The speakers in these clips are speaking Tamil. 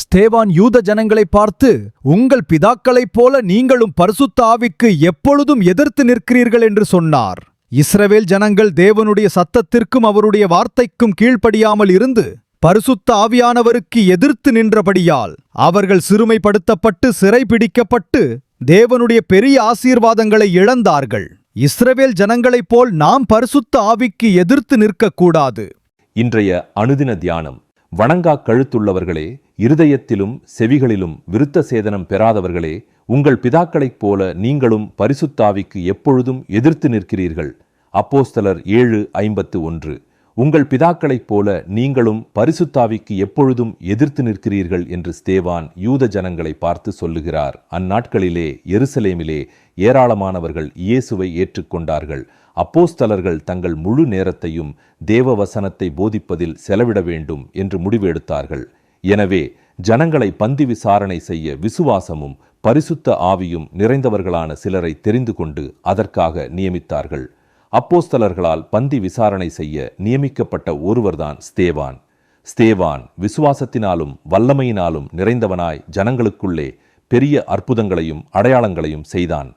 ஸ்தேவான் யூத ஜனங்களை பார்த்து உங்கள் பிதாக்களைப் போல நீங்களும் பரிசுத்த ஆவிக்கு எப்பொழுதும் எதிர்த்து நிற்கிறீர்கள்? என்று சொன்னார். இஸ்ரவேல் ஜனங்கள் தேவனுடைய சத்தத்திற்கும் அவருடைய வார்த்தைக்கும் கீழ்ப்படியாமல் இருந்து பரிசுத்த ஆவியானவருக்கு எதிர்த்து நின்றபடியால் அவர்கள் சிறுமைப்படுத்தப்பட்டு சிறைபிடிக்கப்பட்டு தேவனுடைய பெரிய ஆசீர்வாதங்களை இழந்தார்கள். இஸ்ரவேல் ஜனங்களைப் போல் நாம் பரிசுத்த ஆவிக்கு எதிர்த்து நிற்கக்கூடாது. இன்றைய அனுதின தியானம். வணங்கா கழுத்துள்ளவர்களே இருதயத்திலும் செவிகளிலும் விருத்த சேதனம் பெறாதவர்களே உங்கள் பிதாக்களைப் போல நீங்களும் பரிசுத்தாவிக்கு எப்பொழுதும் எதிர்த்து நிற்கிறீர்கள். அப்போஸ்தலர் ஏழு ஐம்பத்து ஒன்று. உங்கள் பிதாக்களைப் போல நீங்களும் பரிசுத்தாவிக்கு எப்பொழுதும் எதிர்த்து நிற்கிறீர்கள் என்று ஸ்தேவான் யூத ஜனங்களை பார்த்து சொல்லுகிறார். அந்நாட்களிலே எருசலேமிலே ஏராளமானவர்கள் இயேசுவை ஏற்றுக்கொண்டார்கள். அப்போஸ்தலர்கள் தங்கள் முழு நேரத்தையும் தேவ வசனத்தை போதிப்பதில் செலவிட வேண்டும் என்று முடிவு எடுத்தார்கள் எனவே ஜனங்களை பந்தி விசாரணை செய்ய விசுவாசமும் பரிசுத்த ஆவியும் நிறைந்தவர்களான சிலரை தெரிந்து கொண்டு அதற்காக நியமித்தார்கள். அப்போஸ்தலர்களால் பந்தி விசாரணை செய்ய நியமிக்கப்பட்ட ஒருவர்தான் ஸ்தேவான். ஸ்தேவான் விசுவாசத்தினாலும் வல்லமையினாலும் நிறைந்தவனாய் ஜனங்களுக்குள்ளே பெரிய அற்புதங்களையும் அடையாளங்களையும் செய்தான்.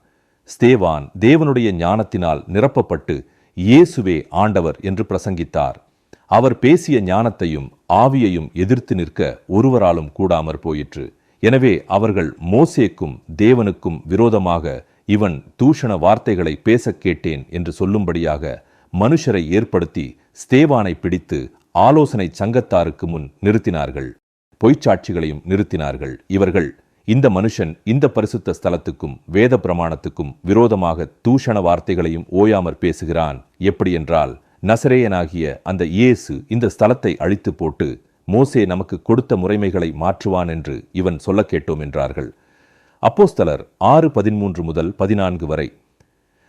ஸ்தேவான் தேவனுடைய ஞானத்தினால் நிரப்பப்பட்டு இயேசுவே ஆண்டவர் என்று பிரசங்கித்தார். அவர் பேசிய ஞானத்தையும் ஆவியையும் எதிர்த்து நிற்க ஒருவராலும் கூடாமற் போயிற்று. எனவே அவர்கள் மோசேக்கும் தேவனுக்கும் விரோதமாக இவன் தூஷண வார்த்தைகளை பேசக் கேட்டேன் என்று சொல்லும்படியாக மனுஷரை ஏற்படுத்தி ஸ்தேவானை பிடித்து ஆலோசனை சங்கத்தாருக்கு முன் நிறுத்தினார்கள். பொய்ச்சாட்சிகளையும் நிறுத்தினார்கள். இவர்கள் இந்த மனுஷன் இந்த பரிசுத்த ஸ்தலத்துக்கும் வேத பிரமாணத்துக்கும் விரோதமாக தூஷண வார்த்தைகளையும் ஓயாமற் பேசுகிறான். எப்படி என்றால் நசரேயனாகிய அந்த இயேசு இந்த ஸ்தலத்தை அழித்து போட்டு மோசே நமக்கு கொடுத்த முறைமைகளை மாற்றுவான் என்று இவன் சொல்ல கேட்டோம் என்றார்கள். அப்போஸ்தலர் ஆறு பதிமூன்று முதல் பதினான்கு வரை.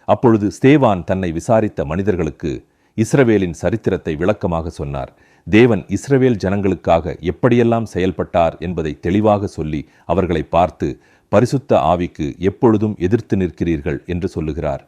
அப்பொழுது ஸ்தேவான் தன்னை விசாரித்த மனிதர்களுக்கு இஸ்ரவேலின் சரித்திரத்தை விளக்கமாக சொன்னார். தேவன் இஸ்ரவேல் ஜனங்களுக்காக எப்படியெல்லாம் செயல்பட்டார் என்பதை தெளிவாக சொல்லி அவர்களை பார்த்து பரிசுத்த ஆவிக்கு எப்பொழுதும் எதிர்த்து நிற்கிறீர்கள் என்று சொல்லுகிறார்.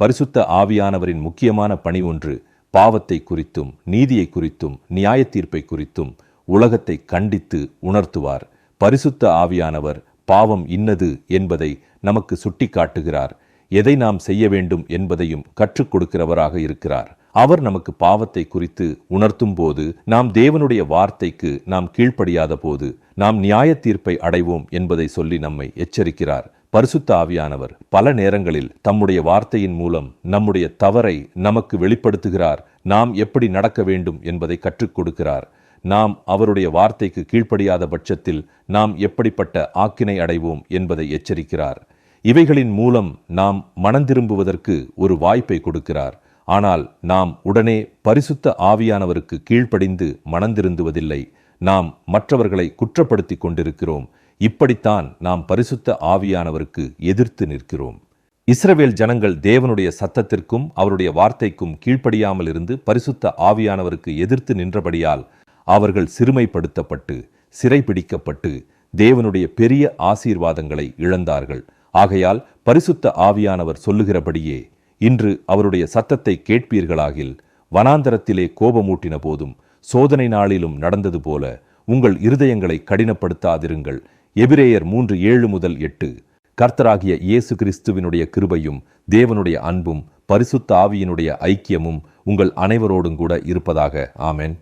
பரிசுத்த ஆவியானவரின் முக்கியமான பணி ஒன்று பாவத்தை குறித்தும் நீதியை குறித்தும் நியாயத்தீர்ப்பை குறித்தும் உலகத்தை கண்டித்து உணர்த்துவார். பரிசுத்த ஆவியானவர் பாவம் இன்னது என்பதை நமக்கு சுட்டிக்காட்டுகிறார். எதை நாம் செய்ய வேண்டும் என்பதையும் கற்றுக் கொடுக்கிறவராக இருக்கிறார். அவர் நமக்கு பாவத்தை குறித்து உணர்த்தும் போது நாம் தேவனுடைய வார்த்தைக்கு நாம் கீழ்ப்படியாத போது நாம் நியாய தீர்ப்பை அடைவோம் என்பதை சொல்லி நம்மை எச்சரிக்கிறார். பரிசுத்த ஆவியானவர் பல நேரங்களில் தம்முடைய வார்த்தையின் மூலம் நம்முடைய தவறை நமக்கு வெளிப்படுத்துகிறார். நாம் எப்படி நடக்க வேண்டும் என்பதை கற்றுக் கொடுக்கிறார். நாம் அவருடைய வார்த்தைக்கு கீழ்ப்படியாத பட்சத்தில் நாம் எப்படிப்பட்ட ஆக்கினை அடைவோம் என்பதை எச்சரிக்கிறார். இவைகளின் மூலம் நாம் மனந்திரும்புவதற்கு ஒரு வாய்ப்பை கொடுக்கிறார். ஆனால் நாம் உடனே பரிசுத்த ஆவியானவருக்கு கீழ்ப்படிந்து மனந்திருந்துவதில்லை. நாம் மற்றவர்களை குற்றப்படுத்திக் கொண்டிருக்கிறோம். இப்படித்தான் நாம் பரிசுத்த ஆவியானவருக்கு எதிர்த்து நிற்கிறோம். இஸ்ரவேல் ஜனங்கள் தேவனுடைய சத்தத்திற்கும் அவருடைய வார்த்தைக்கும் கீழ்ப்படியாமல் இருந்து பரிசுத்த ஆவியானவருக்கு எதிர்த்து நின்றபடியால் அவர்கள் சிறுமைப்படுத்தப்பட்டு சிறைபிடிக்கப்பட்டு தேவனுடைய பெரிய ஆசீர்வாதங்களை இழந்தார்கள். ஆகையால் பரிசுத்த ஆவியானவர் சொல்லுகிறபடியே இன்று அவருடைய சத்தத்தை கேட்பீர்களாகில் வனாந்தரத்திலே கோபமூட்டின போதும் சோதனை நாளிலும் நடந்தது போல உங்கள் இருதயங்களை கடினப்படுத்தாதிருங்கள். எபிரேயர் மூன்று ஏழு முதல் எட்டு. கர்த்தராகிய இயேசு கிறிஸ்துவினுடைய கிருபையும் தேவனுடைய அன்பும் பரிசுத்த ஆவியினுடைய ஐக்கியமும் உங்கள் அனைவரோடும் கூட இருப்பதாக. ஆமென்.